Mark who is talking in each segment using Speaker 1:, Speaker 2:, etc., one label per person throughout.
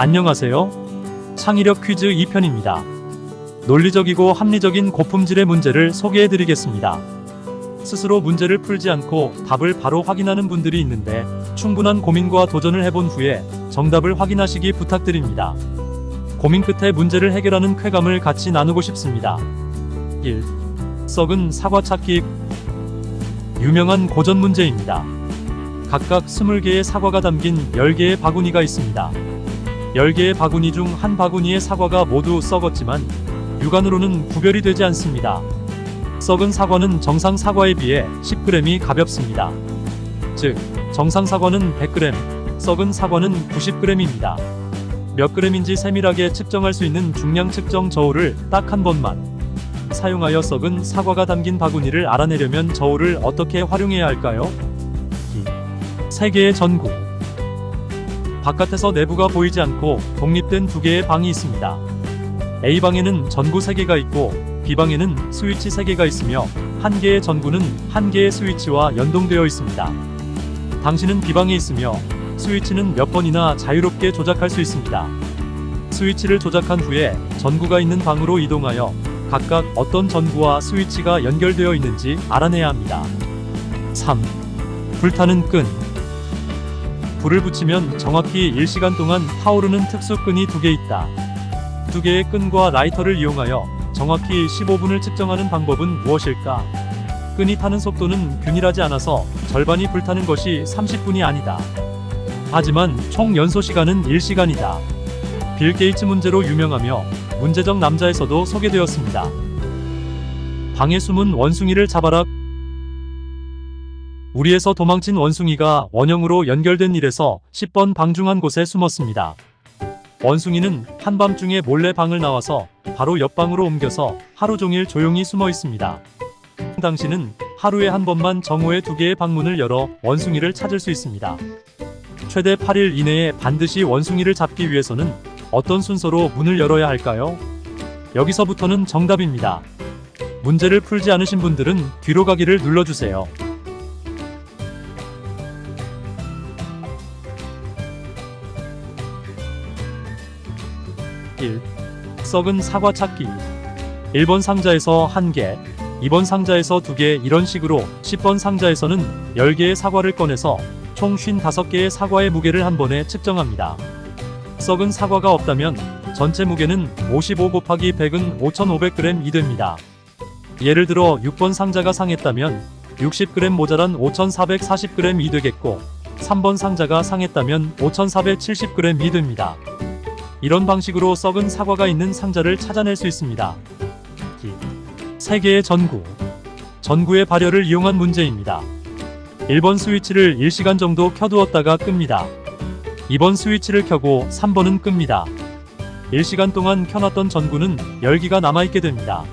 Speaker 1: 안녕하세요. 창의력 퀴즈 2편입니다. 논리적이고 합리적인 고품질의 문제를 소개해 드리겠습니다. 스스로 문제를 풀지 않고 답을 바로 확인하는 분들이 있는데 충분한 고민과 도전을 해본 후에 정답을 확인하시기 부탁드립니다. 고민 끝에 문제를 해결하는 쾌감을 같이 나누고 싶습니다. 1. 썩은 사과 찾기 유명한 고전 문제입니다. 각각 20개의 사과가 담긴 10개의 바구니가 있습니다. 10개의 바구니 중 한 바구니의 사과가 모두 썩었지만 육안으로는 구별이 되지 않습니다. 썩은 사과는 정상 사과에 비해 10g이 가볍습니다. 즉, 정상 사과는 100g, 썩은 사과는 90g입니다. 몇 g인지 세밀하게 측정할 수 있는 중량 측정 저울을 딱 한 번만 사용하여 썩은 사과가 담긴 바구니를 알아내려면 저울을 어떻게 활용해야 할까요? 2. 세개의 전구 바깥에서 내부가 보이지 않고 독립된 두 개의 방이 있습니다. A방에는 전구 3개가 있고 B방에는 스위치 3개가 있으며 한 개의 전구는 한 개의 스위치와 연동되어 있습니다. 당신은 B방에 있으며 스위치는 몇 번이나 자유롭게 조작할 수 있습니다. 스위치를 조작한 후에 전구가 있는 방으로 이동하여 각각 어떤 전구와 스위치가 연결되어 있는지 알아내야 합니다. 3. 불타는 끈 불을 붙이면 정확히 1시간 동안 타오르는 특수 끈이 두 개 있다. 두 개의 끈과 라이터를 이용하여 정확히 15분을 측정하는 방법은 무엇일까? 끈이 타는 속도는 균일하지 않아서 절반이 불타는 것이 30분이 아니다. 하지만 총 연소 시간은 1시간이다. 빌 게이츠 문제로 유명하며 문제적 남자에서도 소개되었습니다. 방에 숨은 원숭이를 잡아라. 우리에서 도망친 원숭이가 원형으로 연결된 일에서 10번 방중한 곳에 숨었습니다. 원숭이는 한밤중에 몰래 방을 나와서 바로 옆방으로 옮겨서 하루 종일 조용히 숨어 있습니다. 당신은 하루에 한 번만 정오의 두 개의 방문을 열어 원숭이를 찾을 수 있습니다. 최대 8일 이내에 반드시 원숭이를 잡기 위해서는 어떤 순서로 문을 열어야 할까요? 여기서부터는 정답입니다. 문제를 풀지 않으신 분들은 뒤로 가기를 눌러주세요. 1. 썩은 사과 찾기 1번 상자에서 1개, 2번 상자에서 2개 이런 식으로 10번 상자에서는 10개의 사과를 꺼내서 총 55개의 사과의 무게를 한 번에 측정합니다. 썩은 사과가 없다면 전체 무게는 55 곱하기 100은 5,500g이 됩니다. 예를 들어 6번 상자가 상했다면 60g 모자란 5,440g이 되겠고 3번 상자가 상했다면 5,470g이 됩니다. 이런 방식으로 썩은 사과가 있는 상자를 찾아낼 수 있습니다. 3개의 전구. 전구의 발열을 이용한 문제입니다. 1번 스위치를 1시간 정도 켜두었다가 끕니다. 2번 스위치를 켜고 3번은 끕니다. 1시간 동안 켜놨던 전구는 열기가 남아있게 됩니다.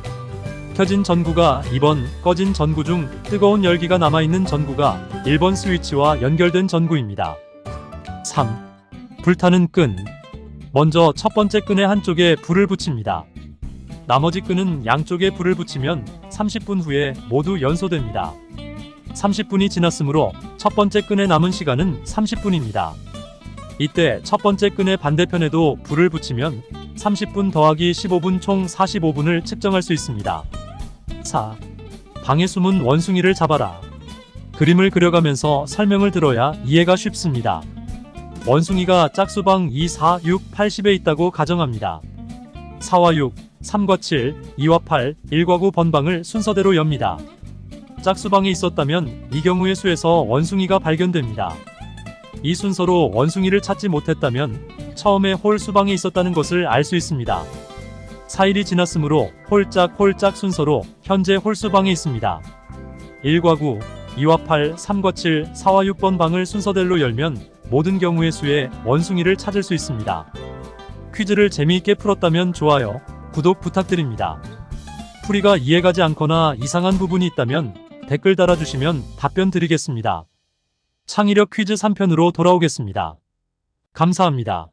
Speaker 1: 켜진 전구가 2번, 꺼진 전구 중 뜨거운 열기가 남아있는 전구가 1번 스위치와 연결된 전구입니다. 3. 불타는 끈. 먼저 첫 번째 끈의 한쪽에 불을 붙입니다. 나머지 끈은 양쪽에 불을 붙이면 30분 후에 모두 연소됩니다. 30분이 지났으므로 첫 번째 끈에 남은 시간은 30분입니다. 이때 첫 번째 끈의 반대편에도 불을 붙이면 30분 더하기 15분 총 45분을 측정할 수 있습니다. 4. 방에 숨은 원숭이를 잡아라. 그림을 그려가면서 설명을 들어야 이해가 쉽습니다. 원숭이가 짝수방 2, 4, 6, 80에 있다고 가정합니다. 4와 6, 3과 7, 2와 8, 1과 9 번방을 순서대로 엽니다. 짝수방에 있었다면 이 경우의 수에서 원숭이가 발견됩니다. 이 순서로 원숭이를 찾지 못했다면 처음에 홀 수방에 있었다는 것을 알 수 있습니다. 4일이 지났으므로 홀짝 홀짝 순서로 현재 홀 수방에 있습니다. 1과 9, 2와 8, 3과 7, 4와 6번 방을 순서대로 열면 모든 경우의 수에 원숭이를 찾을 수 있습니다. 퀴즈를 재미있게 풀었다면 좋아요, 구독 부탁드립니다. 풀이가 이해가지 않거나 이상한 부분이 있다면 댓글 달아주시면 답변 드리겠습니다. 창의력 퀴즈 3편으로 돌아오겠습니다. 감사합니다.